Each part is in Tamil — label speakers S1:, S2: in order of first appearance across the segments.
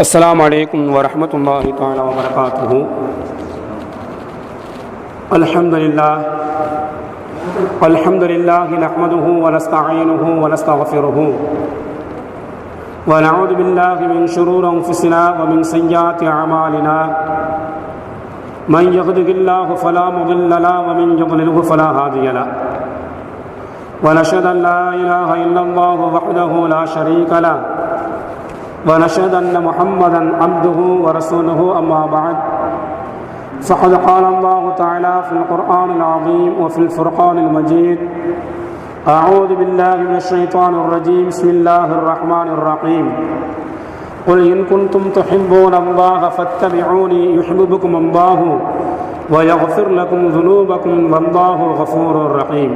S1: السلام عليكم ورحمة الله تعالى وبركاته الحمد لله الحمد لله نحمده ونستعينه ونستغفره ونعوذ بالله من شرور أنفسنا ومن سيئات أعمالنا من يهده الله فلا مضل له ومن يضلله فلا هادي له۔ ونشهد أن لا إله إلا الله وحده لا شريك له۔ ونشهد أن محمدا عبده ورسوله أما بعد. فقد قال الله تعالى في القرآن العظيم وفي الفرقان المجيد أعوذ بالله من الشيطان الرجيم بسم الله الرحمن الرحيم. قل إن كنتم تحبون الله فاتبعوني يحببكم الله ويغفر لكم ذنوبكم والله غفور رحيم.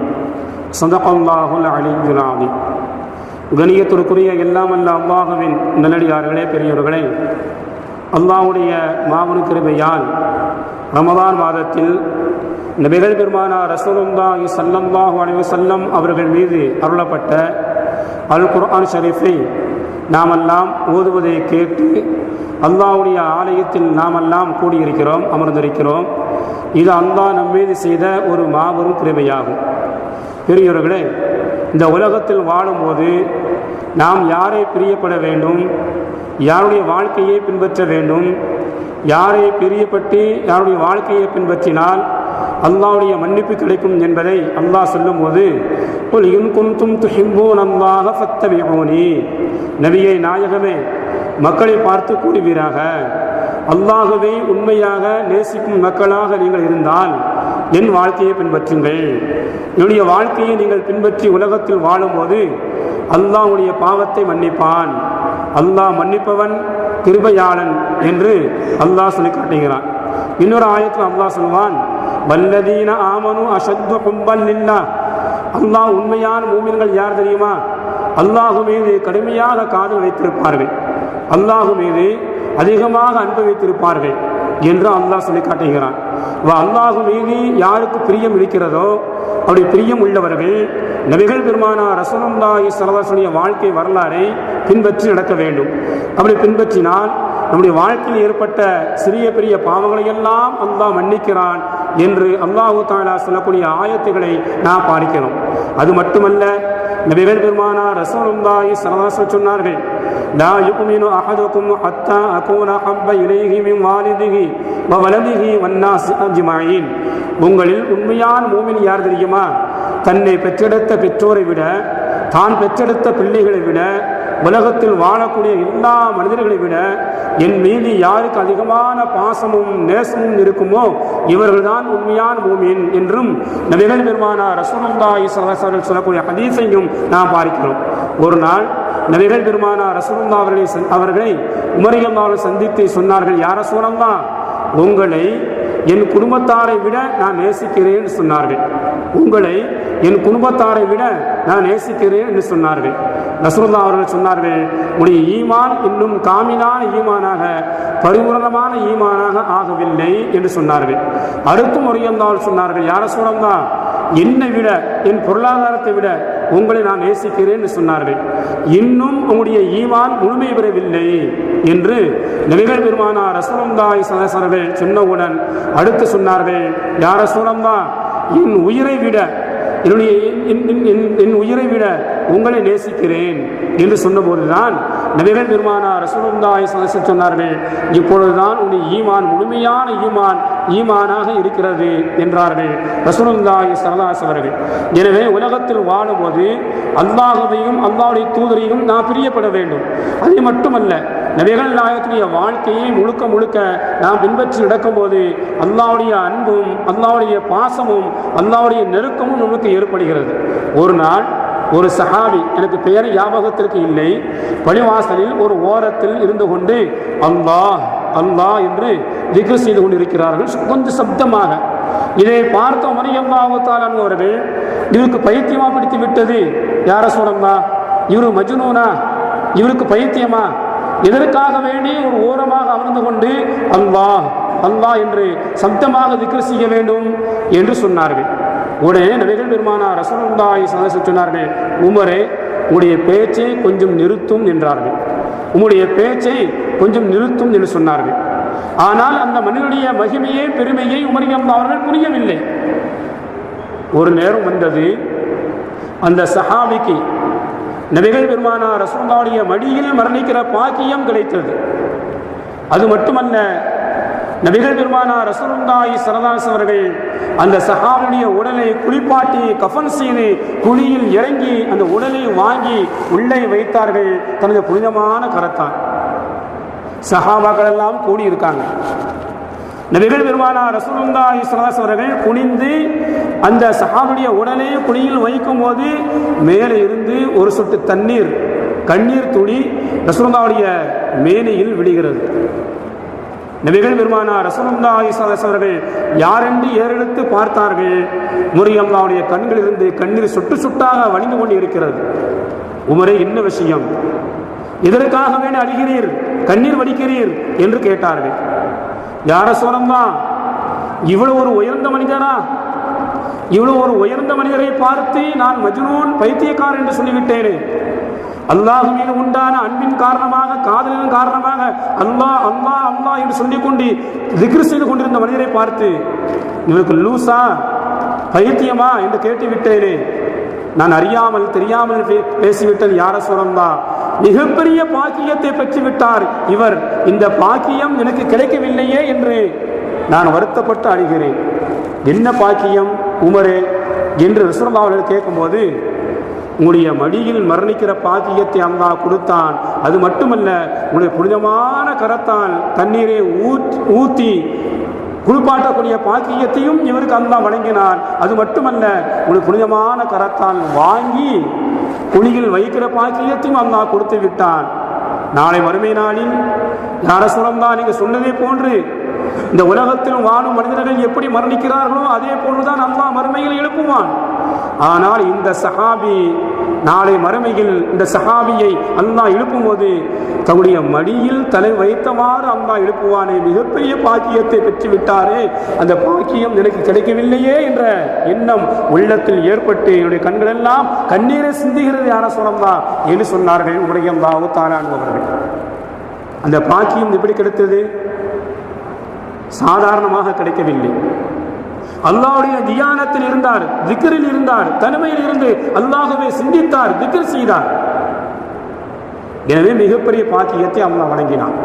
S1: صدق الله العلي العظيم. கணியத்திற்குரிய எல்லாம் அல்ல அல்லாஹுவின் நல்லடியார்களே பெரியவர்களே அல்லாஹுடைய மாபெரும் கிருபையால் ரமதான் மாதத்தில் நபிகள் பெருமானா ரசூலுல்லாஹி ஸல்லல்லாஹு அலைவு செல்லம் அவர்கள் மீது அருளப்பட்ட அல் குர்ஆன் ஷரீஃபை நாமெல்லாம் ஓதுவதை கேட்டு அல்லாவுடைய ஆலயத்தில் நாமெல்லாம் கூடியிருக்கிறோம் அமர்ந்திருக்கிறோம். இது அல்லாஹ் நம்மீது செய்த ஒரு மாபெரும் கிருமையாகும் பெரியவர்களே இந்த உலகத்தில் வாழும்போது நாம் யாரை பிரியப்பட வேண்டும்? யாருடைய வாழ்க்கையை பின்பற்ற வேண்டும்? யாரை பிரியப்பட்டு யாருடைய வாழ்க்கையை பின்பற்றினால் அல்லாவுடைய மன்னிப்பு கிடைக்கும் என்பதை அல்லாஹ் சொல்லும்போது குல் இன் குன்தும் துஹிப்பூன் அல்லாஹ ஃபத்தபிஊனி. நபியை நாயகமே மக்களை பார்த்து கூறுவீராக அல்லாகவே உண்மையாக நேசிக்கும் மக்களாக நீங்கள் இருந்தால் என் வாழ்க்கையை பின்பற்றுங்கள். என்னுடைய வாழ்க்கையை நீங்கள் பின்பற்றி உலகத்தில் வாழும்போது அல்லாஹ்வுடைய பாவத்தை மன்னிப்பான். அல்லாஹ் மன்னிப்பவன் கிருபையாளன் என்று அல்லாஹ் சொல்லி காட்டுகிறான் இன்னொரு ஆயத்தில் அல்லாஹ் சொல்வான் வல்லதீன ஆமனு அசத்த கும்பல் இல்லா அல்லாஹ் உண்மையான மூமின்கள் யார் தெரியுமா? அல்லாஹு மீது கடுமையாக காதல் வைத்திருப்பார்கள். அல்லாஹு மீது அதிகமாக அன்பு வைத்திருப்பார்கள் என்று அல்லாஹ் சொல்லி காட்டுகிறான் அல்லாஹு மீது யாருக்கு பிரியம் இருக்கிறதோ அப்படி பிரியம் உள்ளவர்கள் நபிகள் பெருமானா ரசனந்தாயி சலவாசனுடைய வாழ்க்கை வரலாறை பின்பற்றி நடக்க வேண்டும். அப்படி பின்பற்றினால் நம்முடைய வாழ்க்கையில் ஏற்பட்ட சிறிய பெரிய பாவங்களை எல்லாம் அல்லாஹ் மன்னிக்கிறான் என்று அல்லாஹு தாலா சொல்லக்கூடிய ஆயத்துகளை நாம் பார்க்கிறோம் அது மட்டுமல்ல நபிகள் பெருமானா ரசூலுல்லாஹி சலவாசன் சொன்னார்கள் லா யுக்மினு அஹதுக்கும் ஹத்தா அகூன ஹப்ப இலைஹி மின் வாலிதிஹி வ வலதிஹி வன்னாஸ் அஜ்மாயின். உங்களில் உண்மையான மூமின் யார் தெரியுமா? தன்னை பெற்றெடுத்த பெற்றோரை விட தான் பெற்றெடுத்த பிள்ளைகளை விட உலகத்தில் வாழக்கூடிய எல்லா மனிதர்களை விட என் மீது யாருக்கு அதிகமான பாசமும் நேசமும் இருக்குமோ இவர்கள்தான் உண்மையான பூமியின் என்றும் நபிகள் பெருமானா ரசூலுல்லாஹி சல்லல்லாஹு சொல்லக்கூடிய ஹதீஸையும் நாம் பார்க்கிறோம் ஒரு நாள் நபிகள் பெருமானா ரசூலுல்லா அவர்களை அவர்களை உமரியம்மாவை சந்தித்து சொன்னார்கள் யார சூழல்லா உங்களை என் குடும்பத்தாரை விட நான் நேசிக்கிறேன் சொன்னார்கள். உங்களை என் குடும்பத்தாரை விட நான் நேசிக்கிறேன் என்று சொன்னார்கள். நசுருல்லா அவர்கள் சொன்னார்கள் உடைய ஈமான் இன்னும் காமிலான ஈமானாக பரிபூரணமான ஈமானாக ஆகவில்லை என்று சொன்னார்கள். அடுத்த முறையந்தால் சொன்னார்கள் யார சூழம்தான் என்னை விட என் பொருளாதாரத்தை விட உங்களை நான் நேசிக்கிறேன் என்று சொன்னார்கள். இன்னும் உங்களுடைய ஈமான் முழுமை பெறவில்லை என்று நபிகள் பெருமானா ரசூலம்தாய் சதசர்கள் சொன்னவுடன் அடுத்து சொன்னார்கள் யார சூழம்தா என் உயிரை விட என்னுடைய என் உயிரை விட உங்களை நேசிக்கிறேன் என்று சொன்னபோதுதான் நபிகள் பெருமானார் ரசூலுல்லாய் சதசன் சொன்னார்கள் இப்பொழுதுதான் உன்னை ஈமான் முழுமையான ஈமான் ஈமானாக இருக்கிறது என்றார்கள் ரசூலுல்லாஹி சரதாஸ் அவர்கள். எனவே உலகத்தில் வாழும்போது அல்லாஹுவையும் அல்லாவுடைய தூதரையும் நாம் பிரியப்பட வேண்டும். அது மட்டுமல்ல நபிகள் நாயகத்துடைய வாழ்க்கையை முழுக்க முழுக்க நாம் பின்பற்றி நடக்கும்போது அல்லாவுடைய அன்பும் அல்லாவுடைய பாசமும் அல்லாவுடைய நெருக்கமும் நமக்கு ஏற்படுகிறது. ஒரு நாள் ஒரு சஹாபி எனக்கு பெயர் ஞாபகத்திற்கு இல்லை. பழிவாசலில் ஒரு ஓரத்தில் இருந்து கொண்டு அல்லாஹ் அல்லாஹ் என்று திக்ரு செய்து கொண்டிருக்கிறார்கள் கொஞ்சம் சப்தமாக. இதை பார்த்த மரியம்மாவத்தாலான் அவர்கள் இவருக்கு பைத்தியமா பிடித்து விட்டது யார சொல்லலாம் இவரு மஜ்னூனா? இவருக்கு பைத்தியமா? இதற்காக வேண்டி ஒரு ஓரமாக அமர்ந்து கொண்டு அல்லாஹ் அல்லாஹ் என்று சப்தமாக திக்ரு செய்ய வேண்டும் என்று சொன்னார்கள். உடனே நபிகள் பெருமானா ரசூலுல்லாஹி சதச சொன்னார்கள் உமரே உங்களுடைய பேச்சை கொஞ்சம் நிறுத்தும் என்றார்கள். உம்முடைய பேச்சை கொஞ்சம் நிறுத்தும் என்று சொன்னார்கள். ஆனால் அந்த மனிதனுடைய மகிமையை பெருமையை உமரியம் அவர்கள் புரியவில்லை. ஒரு நேரம் வந்தது. அந்த சஹாபிக்கு நபிகள் பெருமானா ரசூல்லாவுடைய மடியில் மரணிக்கிற பாக்கியம் கிடைத்தது. அது மட்டுமல்ல நபிகள் பெருமானா ரசூலுல்லாஹி சரதாஸ் அவர்கள் அந்த சஹாவுடைய உடலை குளிப்பாட்டி கஃன் செய்து குழியில் இறங்கி அந்த உடலை வாங்கி உள்ளே வைத்தார்கள். தனது புனிதமான கரத்தால். சஹாபாக்கள் எல்லாம் கூடியிருக்காங்க. நபிகள் பெருமானா ரசூலுல்லாஹி சரதாஸ் அவர்கள் குனிந்து அந்த சஹாவுடைய உடலை குழியில் வைக்கும் போது மேலே இருந்து ஒரு சொட்டு தண்ணீர் கண்ணீர் துளி ரசூலுல்லாவுடைய மேனையில் விடுகிறது நபிகள் பெருமானார் ரசூலுல்லாஹி அவர்கள் யாரென்று ஏறெடுத்து பார்த்தார்கள்? முரியம்மாவுடைய கண்களிலிருந்து கண்ணீர் சுட்டு சுட்டாக வணிந்து கொண்டு இருக்கிறது உமரே என்ன விஷயம்? இதற்காக வேண்டி அழுகிறீர் கண்ணீர் வடிக்கிறீர்? என்று கேட்டார்கள். யார சோழம்மா இவ்வளவு ஒரு உயர்ந்த மனிதரா இவ்வளவு ஒரு உயர்ந்த மனிதரை பார்த்து நான் மஜ்னூன் பைத்தியக்கார் என்று சொல்லிவிட்டேனே. அல்லாஹ் மீது உண்டான அன்பின் காரணமாக காதலின் காரணமாக அல்லாஹ் அல்லாஹ் அல்லாஹ் என்று சொல்லிக் கொண்டு செய்து கொண்டிருந்த மனிதரை பார்த்து இவருக்கு லூசா பைத்தியமா? என்று கேட்டு விட்டேனே நான் அறியாமல் தெரியாமல் பேசிவிட்டேன் யார சுரந்தா? மிகப்பெரிய பாக்கியத்தை பெற்றுவிட்டார் இவர். இந்த பாக்கியம் எனக்கு கிடைக்கவில்லையே என்று நான் வருத்தப்பட்டு அழுகிறேன். என்ன பாக்கியம் உமரே? என்று ரசூல்லா அவர்கள் கேட்கும்போது உங்களுடைய மடியில் மரணிக்கிற பாக்கியத்தை அந்தா கொடுத்தான். அது மட்டுமல்ல உங்களுடைய புனிதமான கரத்தால் தண்ணீரை ஊற்றி குளிப்பாட்டக்கூடிய பாக்கியத்தையும் இவருக்கு அல்லா வழங்கினார் அது மட்டுமல்ல உனக்கு புனிதமான கரத்தால் வாங்கி குழியில் வைக்கிற பாக்கியத்தையும் அல்லா கொடுத்து விட்டான். நாளை வறுமை நாளில் யார நீங்கள் நீங்க சொன்னதே போன்று இந்த உலகத்திலும் வாழும் மனிதர்கள் எப்படி மரணிக்கிறார்களோ அதே போன்றுதான் அல்லா மறுமையில் எழுப்புவான். ஆனால் இந்த சஹாபி நாளை மறுமையில் இந்த சஹாபியை அல்லாஹ் எழுப்பும்போது தன்னுடைய மடியில் தலை வைத்தவாறு அல்லாஹ் எழுப்புவானே மிகப்பெரிய பாக்கியத்தை பெற்று விட்டாரே அந்த பாக்கியம் எனக்கு கிடைக்கவில்லையே என்ற எண்ணம் உள்ளத்தில் ஏற்பட்டு என்னுடைய கண்கள் எல்லாம் கண்ணீரை சிந்துகிறது யார சொல்லலாம் என்று சொன்னார்கள் உடையந்தாவு தாராணுபவர்கள் அந்த பாக்கியம் எப்படி கிடைத்தது? சாதாரணமாக கிடைக்கவில்லை. அல்லாவுடைய தியானத்தில் இருந்தார் திக்கரில் இருந்தார் தனிமையில் இருந்து அல்லாகவே சிந்தித்தார் திக்கர் செய்தார். எனவே மிகப்பெரிய பாக்கியத்தை அல்லாஹ் வழங்கினான்.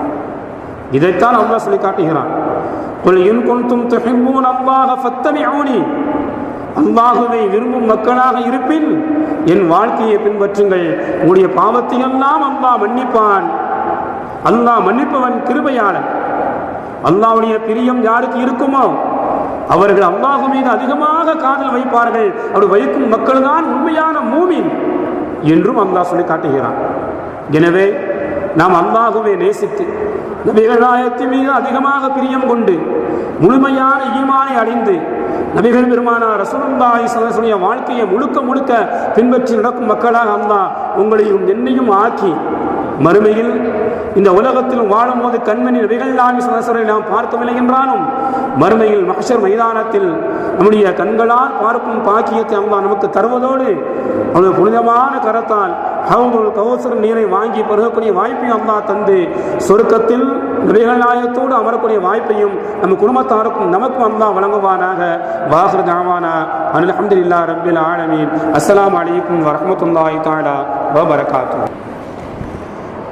S1: இதைத்தான் அல்லாஹ் சொல்லி காட்டுகிறான். அல்லாஹுவை விரும்பும் மக்களாக இருப்பின் என் வாழ்க்கையை பின்பற்றுங்கள். உங்களுடைய பாவத்தையெல்லாம் அல்லாஹ் மன்னிப்பான். அல்லாஹ் மன்னிப்பவன் கிருபையாளன். அல்லாவுடைய பிரியம் யாருக்கு இருக்குமோ அவர்கள் அல்லாஹு மீது அதிகமாக காதல் வைப்பார்கள். அவர் வைக்கும் மக்கள் தான் உண்மையான மூமின் என்றும் அல்லாஹ் சொல்லி காட்டுகிறான். எனவே நாம் அல்லாஹுவை நேசித்து நபிகளாயத்தின் மீது அதிகமாக பிரியம் கொண்டு முழுமையான ஈமானை அடைந்து நபிகள் பெருமானா ரசூலுல்லாஹி சலசுடைய வாழ்க்கையை முழுக்க முழுக்க பின்பற்றி நடக்கும் மக்களாக அல்லாஹ் உங்களையும் என்னையும் ஆக்கி மறுமையில் இந்த உலகத்திலும் வாழும் போது கண்மணி நபிகள் நாமி சலசரை நாம் பார்க்கவில்லை என்றாலும் மறுமையில் மகஷர் மைதானத்தில் நம்முடைய கண்களால் பார்க்கும் பாக்கியத்தை அம்மா நமக்கு தருவதோடு அவருடைய புனிதமான கரத்தால் ஹவுதுல் கௌசர் நீரை வாங்கி பருகக்கூடிய வாய்ப்பையும் அம்மா தந்து சொருக்கத்தில் நபிகளாயத்தோடு அமரக்கூடிய வாய்ப்பையும் நம்ம குடும்பத்தாருக்கும் நமக்கும் அம்மா வழங்குவானாக. வாசர் ஜாவானா அனில் அஹமதுல்லா ரபில் ஆலமீன். அஸ்லாம் அலைக்கும் வரமத்துல்லாய் தாடா வபரகாத்து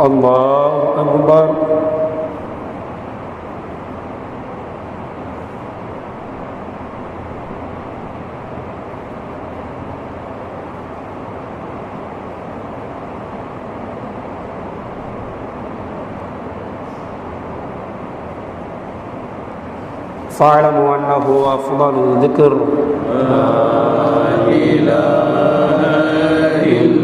S1: الله أكبر. فاعلموا أنه أفضل الذكر. الحمد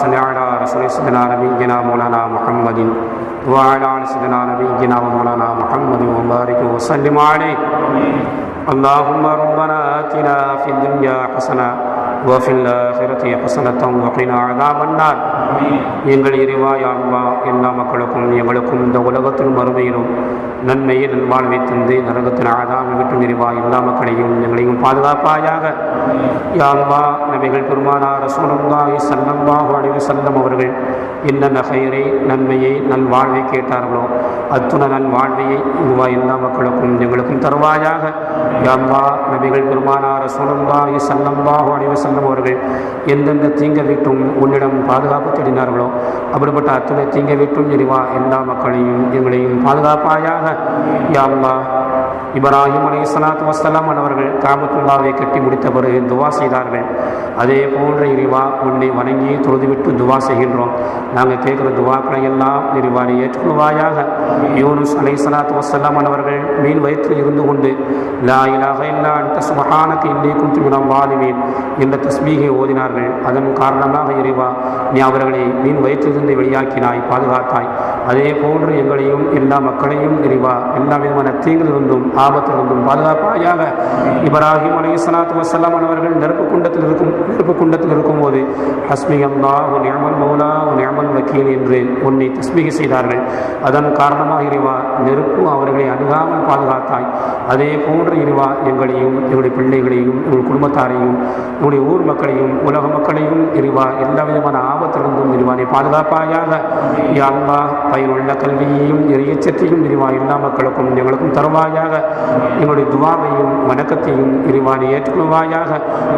S1: صل على رسول سيدنا نبينا مولانا محمد وعلى ال سيدنا نبينا ومولانا محمد وبارك وسلم عليه. اللهم ربنا آتنا في الدنيا حسنه وفي الآخرة حسنة وقنا عذاب النار எங்கள் இறைவா யாழ்வா எல்லா மக்களுக்கும் எங்களுக்கும் இந்த உலகத்திலும் மறுமையிலும் நன்மையை நல்வாழ்வை தந்து நரகத்தின் ஆதாமை விட்டு இறைவா எல்லா மக்களையும் எங்களையும் பாதுகாப்பாயாக யாழ்வா நபிகள் பெருமானார் ரசூலுல்லாஹி ஸல்லல்லாஹு அலைஹி வஸல்லம் அவர்கள் என்ன நகையரை நன்மையை நல்வாழ்வை கேட்டார்களோ அத்துண நல்வாழ்வையை உருவா எல்லா மக்களுக்கும் எங்களுக்கும் தருவாயாக. யாழ்வா நபிகள் பெருமானார் ரசூலுல்லாஹி ஸல்லல்லாஹு அலைஹி செல்லம் அவர்கள் எந்தெந்த தீங்க வீட்டும் உன்னிடம் பாதுகாப்பு தேடினார்களோ அப்படிப்பட்ட அத்துணை தீங்க விட்டும் எரிவா எல்லா மக்களையும் எங்களையும் பாதுகாப்பாயாக. யாழ்வா இப்ராஹிம் அலி சலாத்து வசலாம் அவர்கள் காபத்துல்லாவை கட்டி முடித்த பிறகு துவா செய்தார்கள். அதே போன்ற இறைவா உன்னை வணங்கி தொழுதுவிட்டு துவா செய்கின்றோம். நாங்கள் கேட்குற துவாக்களை எல்லாம் இறைவானை ஏற்றுக்கொள்வாயாக. யூனுஸ் அலை சலாத்து வசல்லாம் அவர்கள் மீன் வயிற்றில் இருந்து கொண்டு லா இலாக இல்லா அந்த சுபஹானக்கு இன்னை குந்து மினம் வாலிமீன் என்ற தஸ்மீகை ஓதினார்கள். அதன் காரணமாக இறைவா நீ அவர்களை மீன் வயிற்றிலிருந்து வெளியாக்கினாய் பாதுகாத்தாய். அதே போன்று எங்களையும் எல்லா மக்களையும் இறைவா எல்லா விதமான தீங்கிலிருந்தும் ஆபத்திலிருந்தும் பாதுகாப்பாயாக. இப்ராஹிம் அலை சலாத்து வசல்லாம் அவர்கள் நெருப்பு குண்டத்தில் இருக்கும் நெருப்பு குண்டத்தில் இருக்கும்போது ஹஸ்மி அல்லா உன் நியமல் மௌலா நியமல் வக்கீல் என்று உன்னை தஸ்மிகை செய்தார்கள். அதன் காரணமாக இறைவா நெருப்பு அவர்களை அணுகாமல் பாதுகாத்தாய். அதே போன்று இறைவா எங்களையும் எங்களுடைய பிள்ளைகளையும் எங்கள் குடும்பத்தாரையும் எங்களுடைய ஊர் மக்களையும் உலக மக்களையும் இறைவா எல்லா விதமான ஆபத்திலிருந்தும் இறைவானை பாதுகாப்பாயாக. யாழ்வா பயனுள்ள கல்வியையும் இறையச்சத்தையும் இறைவா எல்லா மக்களுக்கும் எங்களுக்கும் தருவாயாக. எங்களுடைய துவாவையும் வணக்கத்தையும் இறைவானை ஏற்றுக்கொள்வாயாக.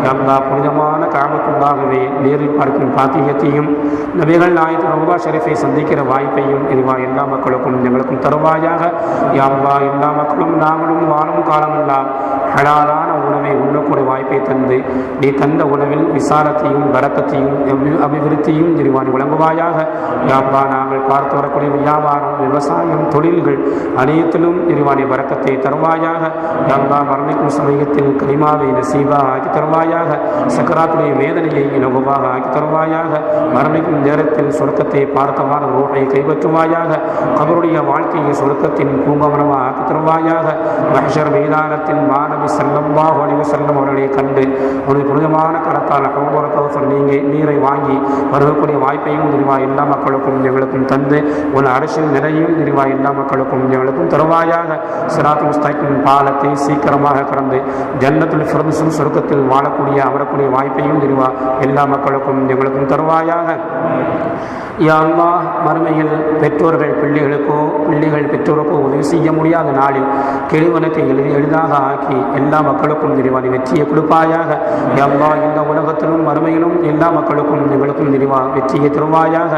S1: யாழ்லா புனிதமான காமத்துள்ளாகவே நேரில் பார்க்கும் பாத்தியத்தையும் நபிகள் நாயத்து ரவுபா ஷெரீஃபை சந்திக்கிற வாய்ப்பையும் இதுவா எல்லா மக்களுக்கும் எங்களுக்கும் தருவாயாக. யாவா எல்லா மக்களும் நாங்களும் வாழும் காலமெல்லாம் ஹலாலான உணவை உண்ணக்கூடிய வாய்ப்பை தந்து நீ தந்த உணவில் விசாலத்தையும் வரக்கத்தையும் அபிவிருத்தியும் இறைவான் வழங்குவாயாக. யாப்பா நாங்கள் பார்த்து வரக்கூடிய வியாபாரம் விவசாயம் தொழில்கள் அனைத்திலும் இறைவானை வரக்கத்தை தருவாயாக. யாப்பா மரணிக்கும் சமயத்தில் கரிமாவை நசீபா ஆக்கி தருவாயாக. சக்கராத்துடைய வேதனையை இலகுவாக ஆக்கி தருவாயாக. மரணிக்கும் நேரத்தில் சொர்க்கத்தை பார்த்தவாறு ரோட்டை கைப்பற்றுவாயாக. அவருடைய வாழ்க்கையை சொர்க்கத்தின் பூங்கவனமாக ஆக்கி தருவாயாக மஹ்ஷர் மைதானத்தின் மாணவி செல்லம்பாக வடிவு செல்லம் அவர்களை கண்டு அவருடைய புனிதமான கரத்தால் கௌபர கௌசர் நீங்க நீரை வாங்கி வருகக்கூடிய வாய்ப்பையும் நிறுவா எல்லா மக்களுக்கும் எங்களுக்கும் தந்து உன் அரசியல் நிலையும் நிறுவா எல்லா மக்களுக்கும் எங்களுக்கும் தருவாயாக. சிராத்து முஸ்தாக்கின் பாலத்தை சீக்கிரமாக கடந்து ஜன்னத்தில் ஃபிரதுசும் சொர்க்கத்தில் வாழக்கூடிய அமரக்கூடிய வாய்ப்பையும் நிறுவா எல்லா மக்களுக்கும் எங்களுக்கும் தருவாயாக. யா மருமையில் மறுமையில் பெற்றோர்கள் பிள்ளைகளுக்கோ பிள்ளைகள் பெற்றோருக்கோ உதவி செய்ய முடியாத நாளில் கெளிவனத்தை எளிதாக ஆக்கி எல்லா மக்களுக்கும் நிறைவான வெற்றியை கொடுப்பாயாக. யம்மா இந்த உலகத்திலும் மறுமையிலும் எல்லா மக்களுக்கும் எங்களுக்கும் நிறைவா வெற்றியை தருவாயாக.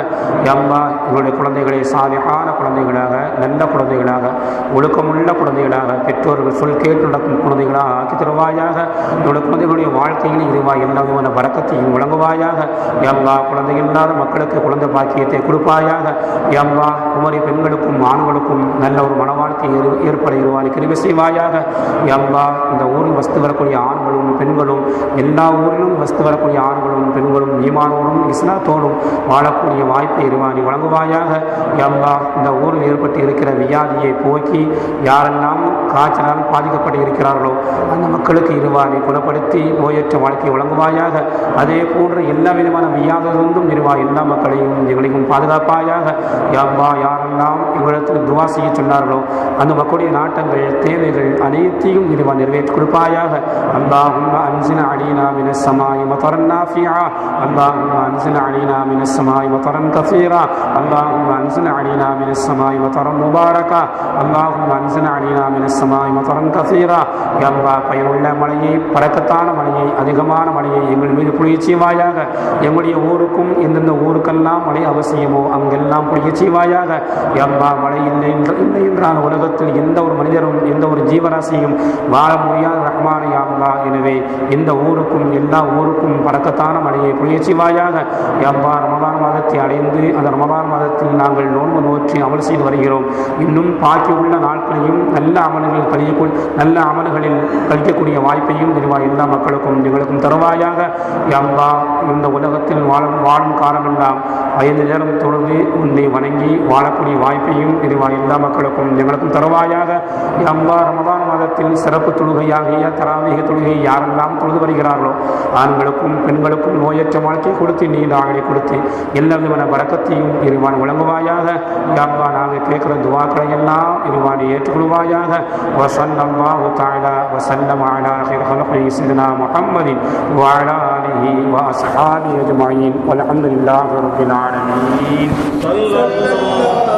S1: யம்மா எங்களுடைய குழந்தைகளை சாதியான குழந்தைகளாக நல்ல குழந்தைகளாக ஒழுக்கமுள்ள குழந்தைகளாக பெற்றோர்கள் சொல் கேட்டு நடக்கும் குழந்தைகளாக ஆக்கி தருவாயாக. எங்களுடைய குழந்தைகளுடைய வாழ்க்கையில் இதுவா எல்லா விதமான வரக்கத்தையும் வழங்குவாயாக. யம்மா குழந்தை இல்லாத மக்களுக்கு குழந்தை பாக்கியத்தை கொடுப்பாயாக. எல்லா குமரி பெண்களுக்கும் ஆண்களுக்கும் நல்ல ஒரு மன வாழ்க்கை ஏற்பட இருவாய் கிருமி செய்வாயாக. எல்லா இந்த ஊரில் வஸ்து வரக்கூடிய ஆண்களும் பெண்களும் எல்லா ஊரிலும் வஸ்து வரக்கூடிய ஆண்களும் பெண்களும் ஈமானோடும் இஸ்லாத்தோடும் வாழக்கூடிய வாய்ப்பை இருவாணி வழங்குவாயாக. யல்லா இந்த ஊரில் ஏற்பட்டு இருக்கிற வியாதியை போக்கி யாரெல்லாம் காய்ச்சலால் பாதிக்கப்பட்டு இருக்கிறார்களோ அந்த மக்களுக்கு இருவானை குணப்படுத்தி நோயற்ற வாழ்க்கையை வழங்குவாயாக. அதே போன்று எல்லா விதமான வியாதிலிருந்தும் இருவா எல்லா மக்களையும் எங்களுக்கும் எங்களுக்கும் பாதுகாப்பாயாக யாப்பா யாரெல்லாம் இவ்விடத்தில் துவா செய்ய சொன்னார்களோ அந்த மக்களுடைய நாட்டங்கள் தேவைகள் அனைத்தையும் இதுவா நிறைவேற்றி கொடுப்பாயாக. அல்லாஹும் அன்சின அலீனா மினசமாய் மதரன் நாஃபியா. அல்லாஹும் அன்சின அலீனா மினசமாய் மதரன் கசீரா. அல்லாஹும் அன்சின அலீனா மினசமாய் மதரன் முபாரக்கா அல்லாஹும் அன்சின அலீனா மினசமாய் மதரன் கசீரா. யாப்பா பயனுள்ள மலையை பறக்கத்தான மலையை அதிகமான மலையை எங்கள் மீது புழிச்சிவாயாக எங்களுடைய ஊருக்கும் எந்தெந்த ஊருக்கெல்லாம் மழை அவசியமோ? அங்கெல்லாம் புளிய செய்வாயாக? யல்லா மழை இல்லை என்று இல்லை என்றால் உலகத்தில் எந்த ஒரு மனிதரும் எந்த ஒரு ஜீவராசியும் வாழ முடியாத ரஹ்மான யாம்லா எனவே எந்த ஊருக்கும் எல்லா ஊருக்கும் பறக்கத்தான மழையை புளிய செய்வாயாக? யல்லா ரமதான் மாதத்தை அடைந்து அந்த ரமதான் மாதத்தில் நாங்கள் நோன்பு நோற்றி அமல் செய்து வருகிறோம். இன்னும் பாக்கி உள்ள நாட்களையும் நல்ல அமல்கள் கழியக்கூடிய நல்ல அமல்களில் கழிக்கக்கூடிய வாய்ப்பையும் நிர்வா எல்லா மக்களுக்கும் எங்களுக்கும் தருவாயாக? எம்பா இந்த உலகத்தில் வாழும் வாழும் காலமெல்லாம் ஐந்து நேரம் தொழுது உன்னை வணங்கி வாழக்கூடிய வாய்ப்பையும் நிர்வா எல்லா மக்களுக்கும் எங்களுக்கும் தருவாயாக யல்லா ரமதான் மாதத்தில் சிறப்பு தொழுகையாகிய தராவீக தொழுகை யாரெல்லாம் தொழுது வருகிறார்களோ ஆண்களுக்கும் பெண்களுக்கும் நோயற்ற வாழ்க்கை கொடுத்து நீண்ட ஆகலை கொடுத்து எல்லா விதமான வழக்கத்தையும் இருவான் வழங்குவாயாக யாப்பா நாங்கள் கேட்குற துவாக்களை எல்லாம் இருவான் ஏற்றுக்கொள்வாயாக وصلى الله تعالى وسلم على خير خلقه سيدنا محمد وعلى آله وأصحابه أجمعين والحمد لله رب العالمين
S2: صلى الله